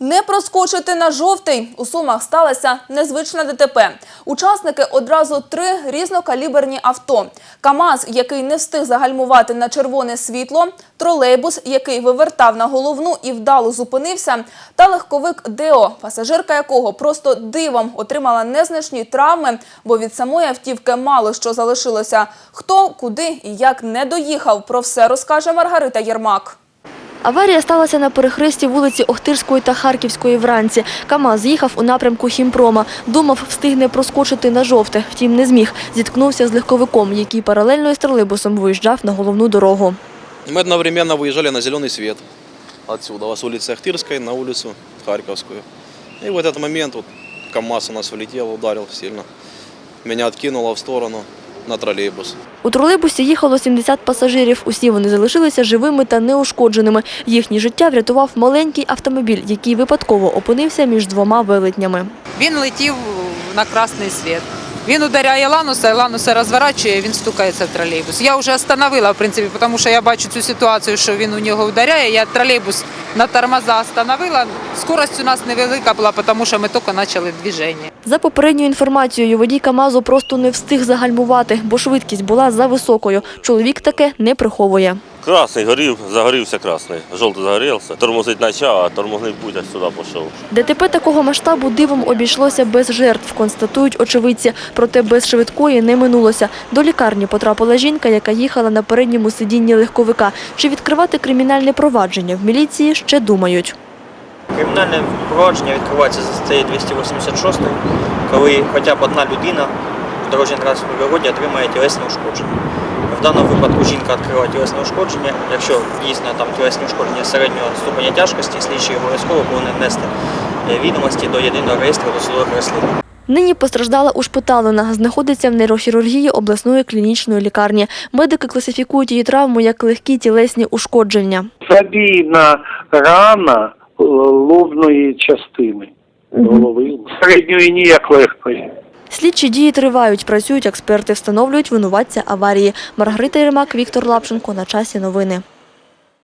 Не проскочити на жовтий. У Сумах сталося незвичне ДТП. Учасники одразу три різнокаліберні авто. КАМАЗ, який не встиг загальмувати на червоне світло, тролейбус, який вивертав на головну і вдало зупинився, та легковик Део, пасажирка якого просто дивом отримала незначні травми, бо від самої автівки мало що залишилося. Хто, куди і як не доїхав, про все розкаже Маргарита Єрмак. Аварія сталася на перехресті вулиці Охтирської та Харківської вранці. КАМАЗ їхав у напрямку Хімпрома. Думав, встигне проскочити на жовте. Втім, не зміг. Зіткнувся з легковиком, який паралельно із тролейбусом виїжджав на головну дорогу. Мы одновременно выезжали на зеленый свет отсюда, с улицы Ахтырской на улицу Харьковскую. И в этот момент вот КАМАЗ у нас влетел, ударил сильно. Меня откинуло в сторону на троллейбус. У тролейбусі їхало 70 пасажирів. Усі вони залишилися живими та неушкодженими. Їхнє життя врятував маленький автомобіль, який випадково опинився між двома велетнями. Він летів на красний світ. Він ударяє Лануса, Лануса розворачує, він стукається в тролейбус. Я вже остановила, в принципі, тому що я бачу цю ситуацію, що він у нього ударяє. Я тролейбус на тормоза остановила. Скорость у нас невелика була, тому що ми тільки почали движення. За попередньою інформацією, водій КАМАЗу просто не встиг загальмувати, бо швидкість була за високою. Чоловік таке не приховує. Красний горів, загорівся красний. Жовтий загорівся. Тормозить почав, а тормозний путь аж сюди пішов. ДТП такого масштабу дивом обійшлося без жертв, констатують очевидці. Проте без швидкої не минулося. До лікарні потрапила жінка, яка їхала на передньому сидінні легковика. Чи відкривати кримінальне провадження в міліції ще думають. Кримінальне провадження відкривається за статтею 286, коли хоча б одна людина в дорожній транспортній пригоді отримає тілесне ушкодження. В даному випадку жінка відкрила тілесне ушкодження. Якщо дійсно там тілесне ушкодження середнього ступеня тяжкості, слідчий обов'язково повинен внести е, відомості до єдиного реєстру досудових розслідувань. Нині постраждала ушпиталена, знаходиться в нейрохірургії обласної клінічної лікарні. Медики класифікують її травму як легкі тілесні ушкодження. Забійна рана е, лобної частини голови. Середньої ніяк легкої. Слідчі дії тривають, працюють експерти, встановлюють винуватця аварії. Маргарита Єрмак, Віктор Лапченко. На часі новини.